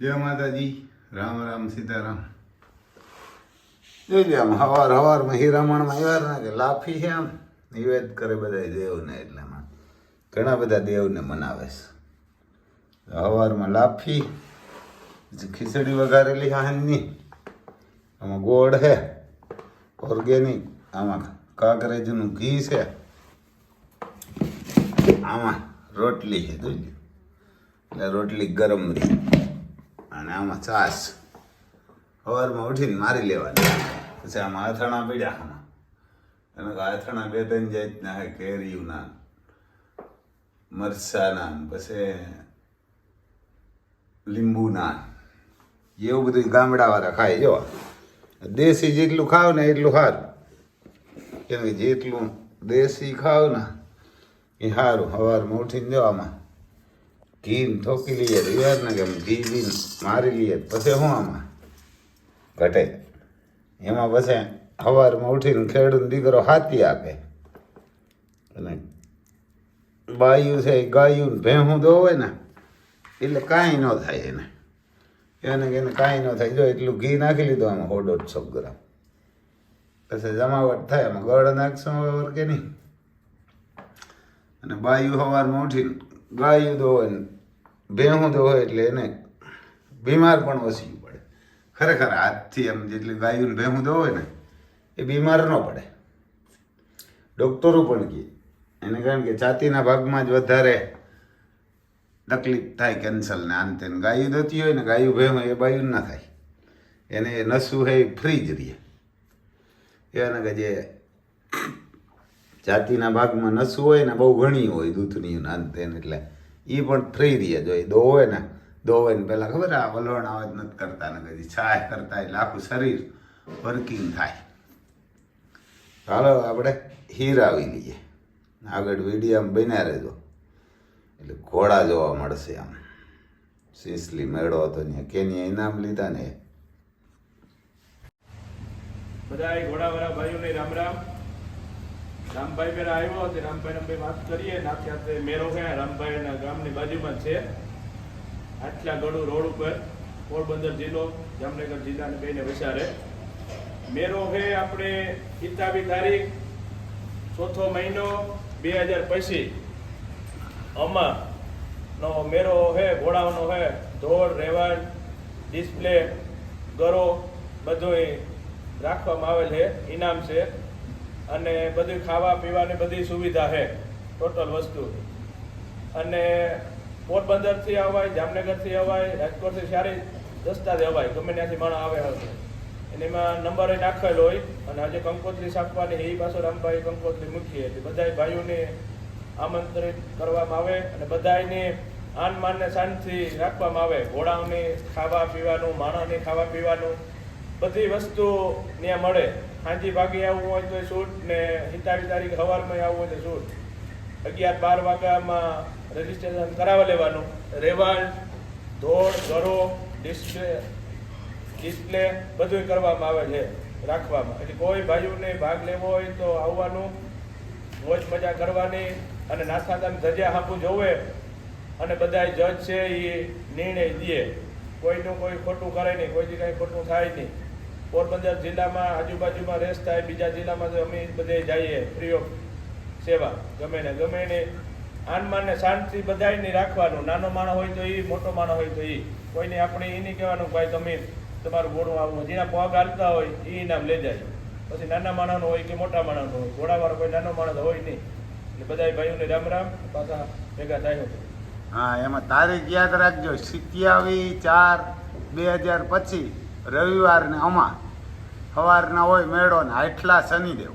જય માતાજી. રામ રામ સીતારામ. જોઈ આમ હવાર હવારમાં હીરામણમાં એવા ના કે લાફી છે આમ. નિવેદ કરે બધા દેવને એટલામાં. ઘણા બધા દેવને મનાવે છે. હવારમાં લાફી ખીચડી વઘારેલી હાનની આમાં ગોળ છે ઓર્ગેનિક આમાં કાકરેજનું ઘી છે. આમાં રોટલી છે, જોઈ એટલે રોટલી ગરમ રહી. અને આમાં છાશ. સવારમાં ઉઠીને મારી લેવાની. પછી આમાં અથાણા પીડ્યા આમાં. અને અથાણા બે ત્રણ જાતના કેરીયુંના મરસાના પછી લીંબુના એવું બધું ગામડાવાળા ખાય, જો. દેશી જેટલું ખાવ ને એટલું સારું કેમ કે જેટલું દેશી ખાવ ને એ સારું સવારમાં ઉઠીને જવામાં ઘી થોકી લઈએ યાર ને કે આમ ઘી બી મારી લઈએ, પછી શું આમાં ઘટે. એમાં પછી સવારમાં ઉઠીને ખેડૂત દીકરો હાથી આપે. અને બાયું છે ગાયું ભેહું હોય ને, એટલે કાંઈ ન થાય એને. એને એને કાંઈ ન થાય. જો એટલું ઘી નાખી લીધું, આમાં સો દોઢસો ગ્રામ પછી જમાવટ થાય એમાં ગળ નાખશો વગર કે નહીં અને બાયું સવારમાં ઉઠીને ગાયું દો હોય ને ભેહું દો હોય એટલે એને બીમાર પણ ઓછી પડે. ખરેખર હાથથી એમ જેટલી ગાયું ને ભેહું દો હોય ને, એ બીમાર ન પડે. ડૉક્ટરો પણ કહે, એને કારણ કે છાતીના ભાગમાં જ વધારે તકલીફ થાય કેન્સર ને આન તેને ગાયું દોતી હોય ને, ગાયું ભેહું એ બાયું ના થાય. એને એ નસું હે ફ્રી જ રહે. એને કે જે જાતિના ભાગમાં નસું હોય ને, બહુ ઘણી હોય દૂધની ને તેને એટલે એ પણ થઈ રહે જો એ દો હોય ને, દોવે ને પહેલાં ખબર આ વલણ આવે નથી કરતા ને કદી. છાય કરતા એટલે આખું શરીર વર્કિંગ થાય. ચાલો આપણે હીરાવી લઈએ આગળ વિડીયામાં બન્યા રહેજો. એટલે ઘોડા જોવા મળશે આમ. સિસલી મેળો હતો ને, કેની ઇનામ લીધા ને બધા ઘોડાવાળા ભાઈઓને રામ રામ. રામભાઈ પેલા આવ્યો તે રામભાઈ બે વાત કરીએ નાખ્યા હાથે મેરો ક્યાં રામભાઈ ના ગામની બાજુમાં છે. આટલા ગળું રોડ ઉપર પોરબંદર જિલ્લો, જામનગર જિલ્લાને બેને વિચારે મેરો છે આપણે કિતાબી તારીખ ચોથો મહિનો બે હજાર પચીસ. અમા નો મેરો છે ઘોડાઓનો છે. ધોળ રેવાડ, ડિસ્પ્લે, ગરો બધુંય રાખવામાં આવેલ છે. ઇનામ છે. અને બધી ખાવા પીવાની બધી સુવિધા છે ટોટલ વસ્તુ. અને પોરબંદરથી અવાય, જામનગરથી અવાય, રાજકોટથી સારી રસ્તાથી અવાય, ગમે ત્યાંથી માણસ આવે હશે અને એમાં નંબર નાખેલો હોય, અને આજે કંકોત્રી શાકવાની એ પાછો રામભાઈ કંકોત્રી મૂકીએ એટલે બધા ભાઈઓને આમંત્રિત કરવામાં આવે, અને બધાને આન માનને શાંતિથી રાખવામાં આવે. ઘોડાઓને ખાવા પીવાનું, માણસને ખાવા પીવાનું, બધી વસ્તુ ત્યાં મળે. સાંજી ભાગે આવવું હોય તો શૂટ ને સિત્તાવીસ તારીખ સવારમાં આવવું હોય તો શૂટ. અગિયાર બાર વાગ્યામાં રજીસ્ટ્રેશન કરાવવા લેવાનું. રેવાલ ધોળ, ઘરો ડિસ્પ્લે ડિસ્પ્લે બધું કરવામાં આવે છે, રાખવામાં. એટલે કોઈ ભાઈઓને ભાગ લેવો હોય તો આવવાનું, મોજ મજા કરવાની અને નાસ્તાદાન ધજા હાપું જોવે અને બધા જજ છે એ નિર્ણય દે. કોઈનું કોઈ ખોટું કરે નહીં, કોઈથી કાંઈ ખોટું થાય નહીં. પોરબંદર જિલ્લામાં આજુબાજુમાં રેસ થાય, બીજા જિલ્લામાં અમે બધે જઈએ ફ્રી ઓફ સેવા, ગમે ને ગમે ને. આનમાન ને શાંતિ બધાને રાખવાનું. નાનો માણસ હોય તો એ મોટો માણસ હોય તો એ કોઈને આપણે એ નહીં કહેવાનું, ભાઈ, તમે તમારું ઘોડું આવું. જેના પગ હાલતા હોય એ ઇનામ લઈ જાય. પછી નાના માણસનો હોય કે મોટા માણસનો હોય, ઘોડાવાળો કોઈ નાનો માણસ હોય નહીં. એટલે બધા ભાઈઓને રામ રામ, પાછા ભેગા થાય હા, એમાં તારીખ યાદ રાખજો. સિત્યાવીસ ચાર બે હજાર પછી રવિવાર અમાર. અમા સવારના હોય મેળો ને આટલા શનિદેવ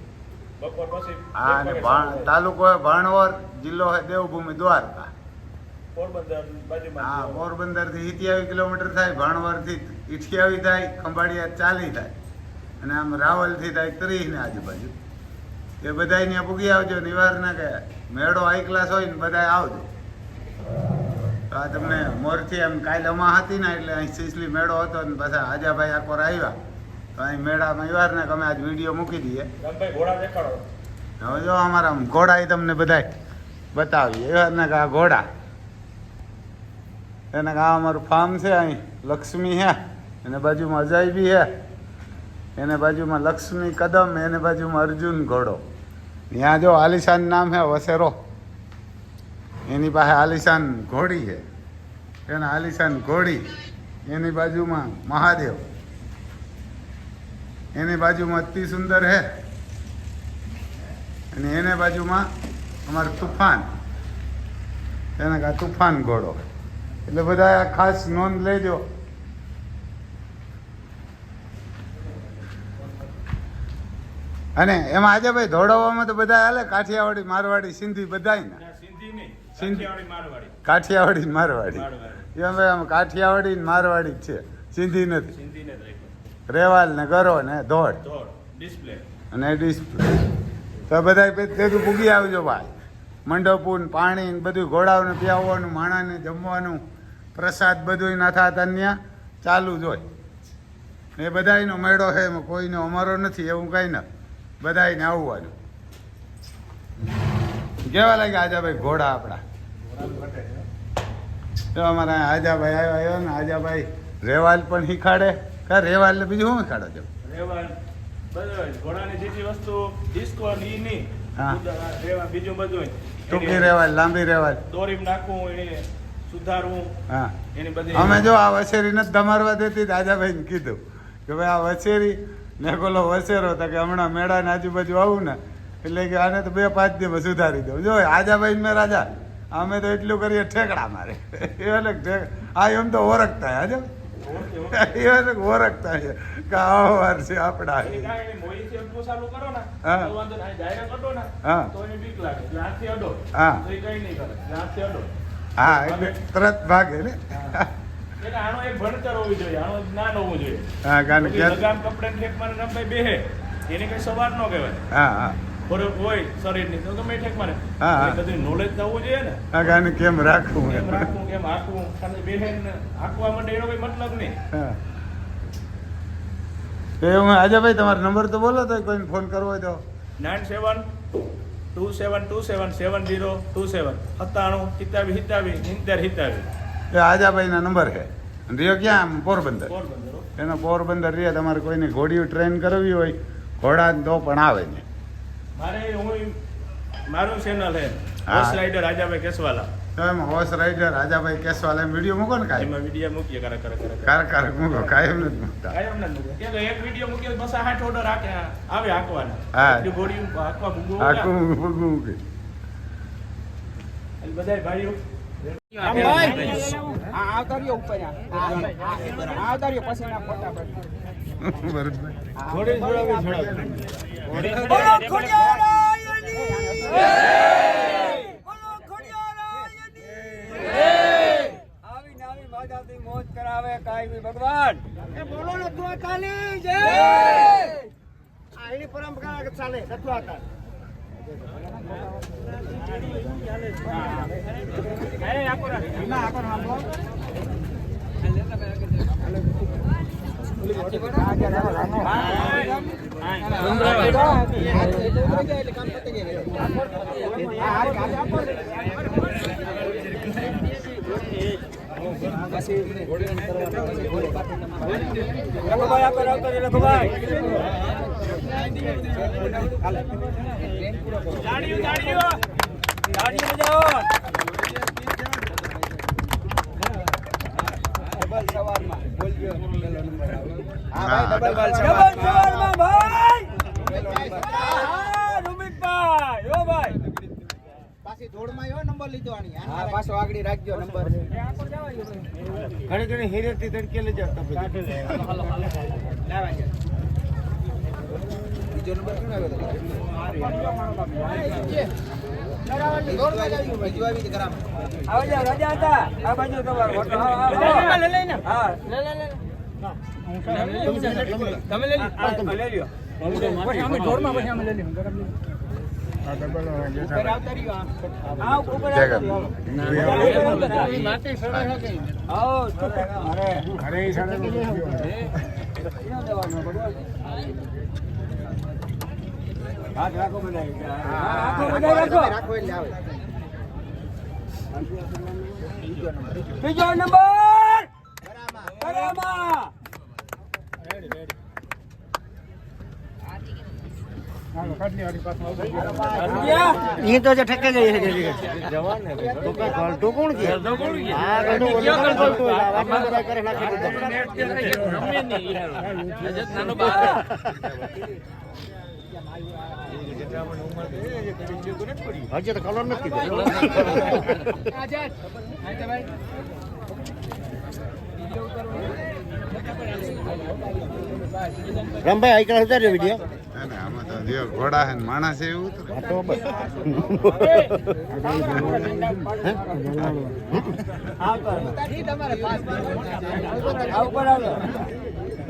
હા અને ભાણ તાલુકો ભાણવર જિલ્લો હોય દેવભૂમિ દ્વારકા. હા. પોરબંદરથી સિત્યાવીસ કિલોમીટર થાય ભાણવરથી ઇઠ્યાવીસ થાય ખંભાળિયા ચાલી થાય. અને આમ રાવલથી થાય ત્રીસ ને આજુબાજુ. એ બધા ત્યાં પૂગી આવજો નિવાર ના કે મેળો હાઈ ક્લાસ હોય ને બધા આવજો. તો આ તમને મોરથી એમ કાલે અમા હતી ને એટલે અહીં સિસલી મેળો હતો ને પાછા આજાભાઈ આકોર આવ્યા. તો અહીં મેળામાં નિવાર ને અમે આજ વીડિયો મૂકી દઈએ. ઘોડા હવે જો અમારા ઘોડા એ તમને બધાય બતાવીએ. એવા ને કે આ ઘોડા. એને આ અમારું ફાર્મ છે અહીં લક્ષ્મી હે. એને બાજુમાં અજય બી હે. એને બાજુમાં લક્ષ્મી કદમ એને બાજુમાં અર્જુન ઘોડો. ત્યાં જો આલિશાન નામ હે વસેરો. એની પાસે આલિશાન ઘોડી છે. એના આલિશાન ઘોડી એની બાજુમાં મહાદેવ. એની બાજુમાં અતિ સુંદર હે. અને એને બાજુમાં અમારું તુફાન. એને કા તુફાન ઘોડો. એટલે બધા ખાસ નોંધ લેજો અને એમાં આજે ભાઈ ધોળાવવામાં તો બધા હાલે, કાઠિયાવાડી, મારવાડી, સિંધી બધાય ને. કાઠિયાવાડી, મારવાડી. આમ કાઠિયાવાડી ને મારવાડી જ છે. સિંધી નથી. રેવાલ ને ગરો ને ધોળ. અને ડિસ્પ્લે. તો બધા ભેગું પૂગી આવજો ભાઈ. મંડપું પાણી ને બધું ઘોડાઓને પીવવાનું માણાને જમવાનું પ્રસાદ બધું નાથા તન્યા ચાલુ જ હોય. ને બધાયનો મેળો છે એમાં કોઈનો અમારો નથી એવું કાંઈ ના. બધાયને આવવાનું. કેવા લાગે આજાભાઈ? ઘોડા આપણા. તો અમારા આજાભાઈ આવ્યો આવ્યો ને આજાભાઈ રેવાલ પણ શીખાડે. કા રેવાલ ને બીજું શું શીખાડો છો? રેવાલ ઘોડાની જેટલી વસ્તુ ડિસ્કો ને નહીં. હા. ઉદા- રેવા બીજું બધું ટૂંકી રેવાલ લાંબી રેવાલ. દોરીમ નાખવું એને સુધારવું. હા. એની બધી અમે જો આ વછેરી નથી ધમારવા દેતી દાદાભાઈ ને કીધું. કે ભાઈ આ વછેરી ને કોલો વછેરો તો કે હમણાં મેળાની આજુબાજુ આવું ને એટલે કે આને તો બે પાંચ દિવસ સુધારી દઉં. જો આજાભાઈ ને મેં રાજા અમે તો એટલું કરીએ ઠેકડા મારે. એ અલગ ઠેક આ એમ તો ઓળખતા હાજો એ અલગ ઓળખતા છે કે આવો વાર છે આપણા. હા. એટલે એટલે એટલે તરત ભાગે ને. એટલે આનો એક ભણતર હોવી જોઈએ આનો જ્ઞાન હોવું જોઈએ. હા કારણ કે લગામ કપડાને ઠેક મારે રમભાઈ બેહે. એને કઈ સવાર ન કહેવાય. હા હા. ફરક હોય શરીરની. તો ગમે એ ઠેક મારે. હા. બધું નોલેજ થવું જોઈએ ને. હા કારણ કેમ રાખવું કેમ રાખવું કેમ આખવું ખાલી બેહે ને આખવા માટે એનો કોઈ મતલબ નહીં. હા. તો હું આજે ભાઈ તમારો નંબર તો બોલો તો કોઈ ફોન કરવો હોય તો. Nine seven two seven two seven seven zero two seven. સત્તાણું સિત્તાવીસ હિતાવી ઇંતેર સિત્તાવીસ એ આજાભાઈના નંબર છે. રહ્યો ક્યાં? પોરબંદર. પોરબંદર એનો પોરબંદર રહે તમારે કોઈને ઘોડીઓ ટ્રેન કરવી હોય ઘોડા તો પણ આવે ને. મારે હું મારું ચેનલ હે. હોર્સ રાઇડર રાજાભાઈ કેસવાલા તો એમાં હોર્સ રાઇડર રાજાભાઈ કેસવાલા એમ વીડિયો મૂકો ને કાંઈ એમાં વીડિયો મૂકીએ કરે કરે કરે કરે. કાર મૂકો કાયમ નથી મૂકતા કાયમ નથી મૂકીએ. કેમ એક વીડિયો મૂકીએ બસ આઠ ઓર્ડર આવે હાંકવાના હા. હાંકવા. મૂકું ઉપર આ. પછી ના ફોટા પાડી. ભરતભાઈ બોલો મોજ કરાવે કાયમી ભગવાન એ બોલો ને પરંપરા ચાલે આગળ આવતો તાળીઓ બજાવો. સવારમાં. નંબર. હા, ભાઈ. હા, રૂમિકભાઈ. ઓ ભાઈ. હા, પાછો આગળી રાખજો નંબર ઘણી ઘણી હિરેથી તડકે લઈ જાવ બીજો નંબર કોણ આવ્યો આવો જાઓ, રાજા હતા આ બાજુ તમારો ફોટો. આવો, આવો, આવો. હા લે લે લે તમે લઈ લો તમે લઈ લ્યો પછી અમે ઢોરમાં પછી અમે લઈ લઈએ ઉપર આવતા રહ્યો આ. હા ઉપર આવતા રહ્યો આવો હાથ રાખો બધા હાથ રાખો બીજો નંબર બરાબર ये तो जो ठक्के गई है तो का फालतू कौन की हां गलतो बोल फालतू आवाज में बड़ा करे ना હજી તો કલર નથી રમભાઈ આઈ કલા ઉતાર્યો વિડિયો આમાં તો જો ઘોડા હે માણસ એવું તો તો બસ.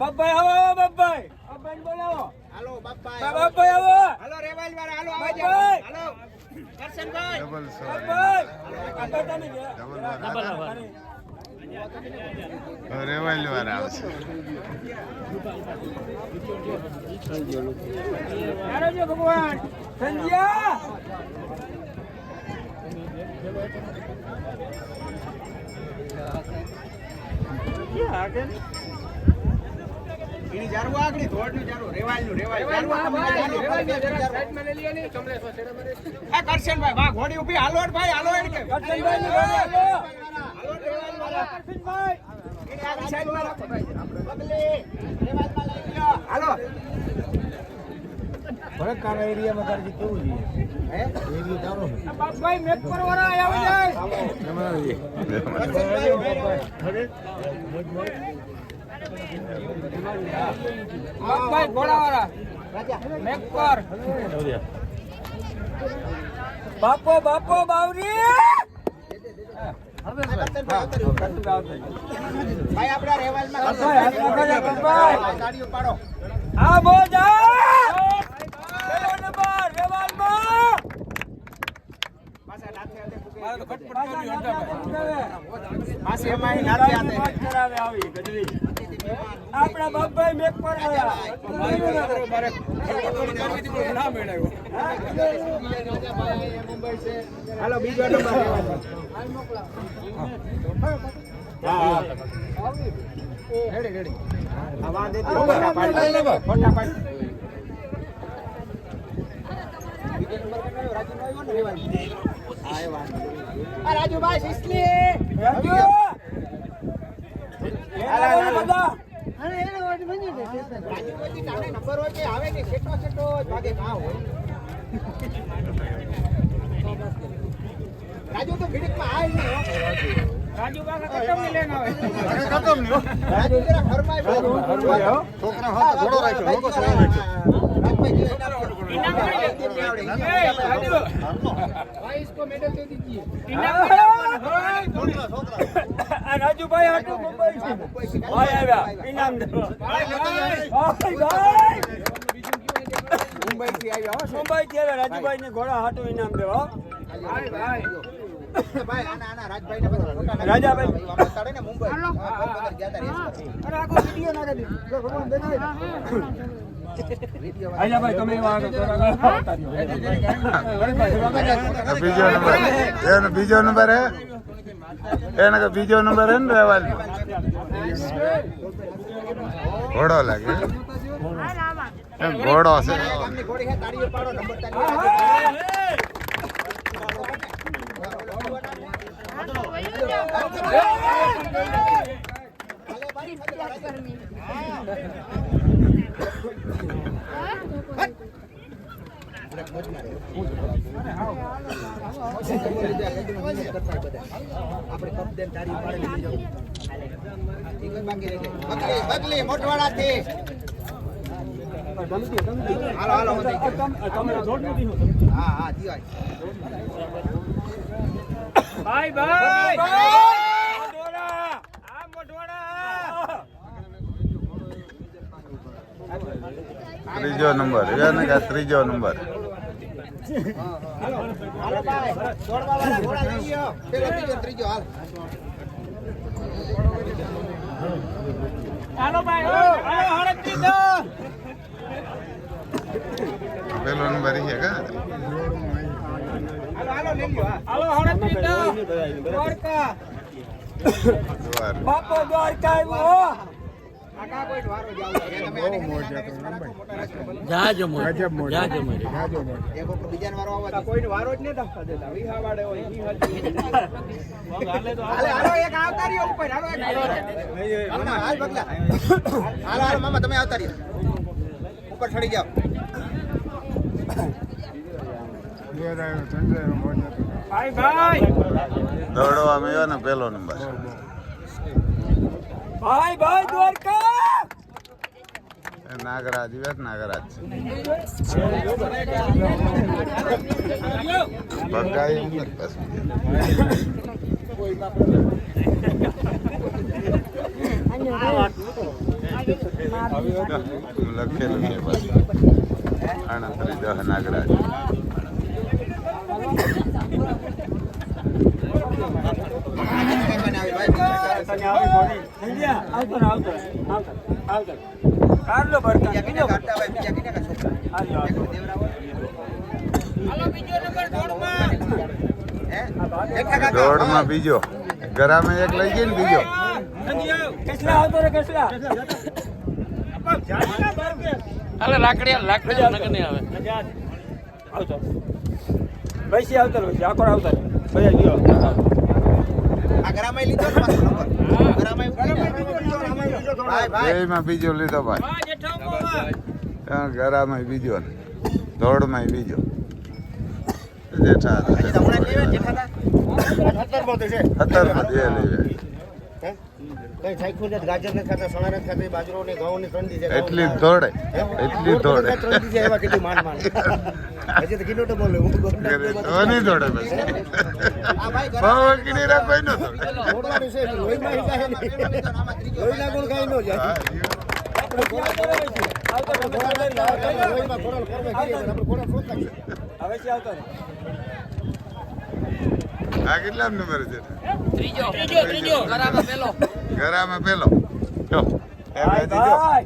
બબ્બાઈ આવો આવો બબ્બાઈ બબ્બાઈ બોલાવો. હાલો બાપા બબ્બાઈ આવો. હાલો રેવાલ વાળા હાલો બબ્બાઈ હાલો. કરશનભાઈ ડબલ સો ડબલ રેવાલ વાળા આવશે. નારાજો ભગવાન. સંજ્યા એની જારું આગળ ધોળનું જારું રેવાલનું રેવાલ જારું આ કરશનભાઈ વાહ ઘોડી ઊભી. હાલો ભાઈ હાલો એને કે કરશનભાઈ ની ઘોડી આવો. હાલો રેવાલ વાળા કરશનભાઈ એની આગળ સાઈડમાં રાખો બગલે રેવાલમાં લઈ લો હાલો. હે? આ બાપભાઈ મેઘ પર વરાય આવી જાય બાપભાઈ ઘોડાવાળા મેઘ બાપો બાપો બાવરી! ભાઈ આપણા કરશનભાઈ. ગાડીઓ પાડો. આ બોજા પાછી એમાં અહીં નાથે કરાવે આવી ગજવી આપણા બાપભાઈ મેક પર આવ્યા હાલો બીજો નંબર. હા રેડી રેડી આ દે ફોટા પાડી ફોટા પાડી રાજુભાઈ નંબર કયો રાજુ તો ભીડકમાં આવે નહીં હો. રાજુ કાકા કટમની લેન આવે રાજુ જરા ફરમાય છોકરા હા ઘોડો રાખ્યો લોકો ઘોડો રાખ્યો રાજભાઈ જે ઇનામ ઇનામ આપે, આપે. તે આવડે. એ, રાજુ. આ રાજુભાઈ હાટુ મુંબઈ છે. ભાઈ આવ્યા ઇનામ દેવા ભાઈ ભાઈ. આવ્યા મુંબઈ થી આવ્યા રાજુભાઈ ને ઘોડા હાટુ ઇનામ દેવા રાજાભાઈ. મુંબઈ. આજા ભાઈ તમે. બીજો નંબર એનો બીજો નંબર હે એને બીજો નંબર હે ને રેવાલ ઘોડો લાગે. ઘોડો છે ગામની ઘોડી હે, તાળીઓ પાડો, નંબર હા, તાળીઓ હા, આપણે કપ દે તારી પાડી લીધી જાઉં. બાકી રહી ગઈ. બગલી, બગલી, મોટવાડાથી. હાલો, હાલો, હું થઈ ગયો. હા, હા, દિવાળી. ભાઈ ભાઈ! મોઢવાડા. આ મોઢવાડા. ત્રીજો નંબર. એને કે ત્રીજો નંબર. પેલો નંબર છે કા હાલો હાલો લઈ લ્યો હા હાલો હડકતી દો દ્વારકા દ્વાર બાપો દ્વારકા આવ્યો વારો જ નહીં દાખવા દેતા મામા, તમે આવતા રહ્યો ઉપર ચડી જાઓ ભાઈ ભાઈ દોડવા મળ્યો ને પેલો નંબર ભાઈ ભાઈ દ્વારકા! નાગરાજ વિવેક નાગરાજ બગાઈ લખેલું છે પાછું. આણત્રી દહ નાગરાજ. કારલો માં બીજા. ગરામાં એક લઈ ગઈ ને બીજો. કેટલા આવતો રે કેટલા અરે લાકડી લાકડી નગર નહીં આવે. આવતો પૈસી આવતો પછી આખો આવતા બધા ગયો. બીજો લીધો ભાઈ. ગરામાં બીજો ને. દોડમાં બીજો. જેઠા હજી તો હમણાં જ લેવે ને જેઠા હતા ખતરમાં જે લેવે કઈ સાઈખું નથી. ગાજર નથી ખાતા સણા નથી ખાતા બાજરો ને ઘઉં ની ત્રણ દીધે એટલી જ એટલી દોડે ત્રણ દીધે એવા કીધું માંડ માંડ હજી તો કિલો બોલે હું ગોંડલ ઘરે તો નહીં દોડે પછી. આ ભાઈ બહુ વકીલી રા કોઈ ન દોડે દોડવાનું છે લોહીમાં ઈ જાય લોહીના ગુણ કાંઈ ન જાય. હા, આપણે ઘોડા આપણે ઘોડા લઈ લાવો, તમે લોહીમાં ઘોડાને ફરવા જઈએ, આપણે ઘોડા શોધતા હવે છે આવતો આ કેટલા નંબર છે? ત્રીજો ત્રીજો ત્રીજો. બરાબર પેલો. ગરામાં પેલો. જો.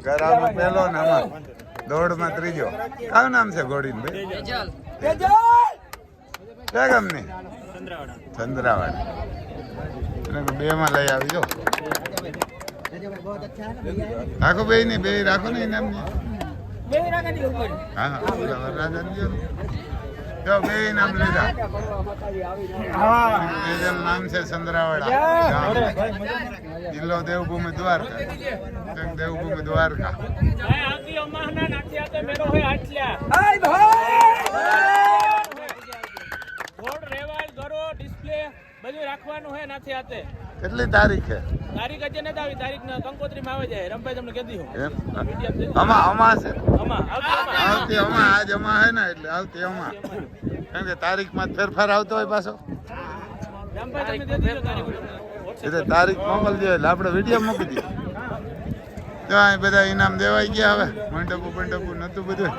ગરામાં પેલો ને આમાં. દોડમાં ત્રીજો. કયું નામ છે ગોડીન ભાઈ ક્યાં ગામની ચંદ્રાવાડ. એટલે બે માં લઈ આવજો રાખો બે ને બે રાખો ને ની રાગાની હા હા જો બે ઇનામ લીધા. તેજલ નામ છે ચંદ્રાવાડા જિલ્લો દેવભૂમિ દ્વારકા. દેવભૂમિ દ્વારકા. ડિસ્પ્લે બધું રાખવાનું હોય નાથી આતે કેટલી તારીખ છે? તારીખ હજી નથી આવી તારીખ કંકોત્રીમાં આવે જાય રમભાઈ તમને કહી દઉં એમ? આમાં આમાં છે. આવતી અમા. આજ અમા હે ને એટલે આવતી અમા. કેમ કે તારીખમાં ફેરફાર આવતો હોય પાછો. એટલે તારીખ. મોકલજો એટલે આપણે વીડિયો મૂકી દઈએ. તો અહીં બધા ઇનામ દેવાઈ ગયા હવે. મંડપું મંડપું નતું બધું.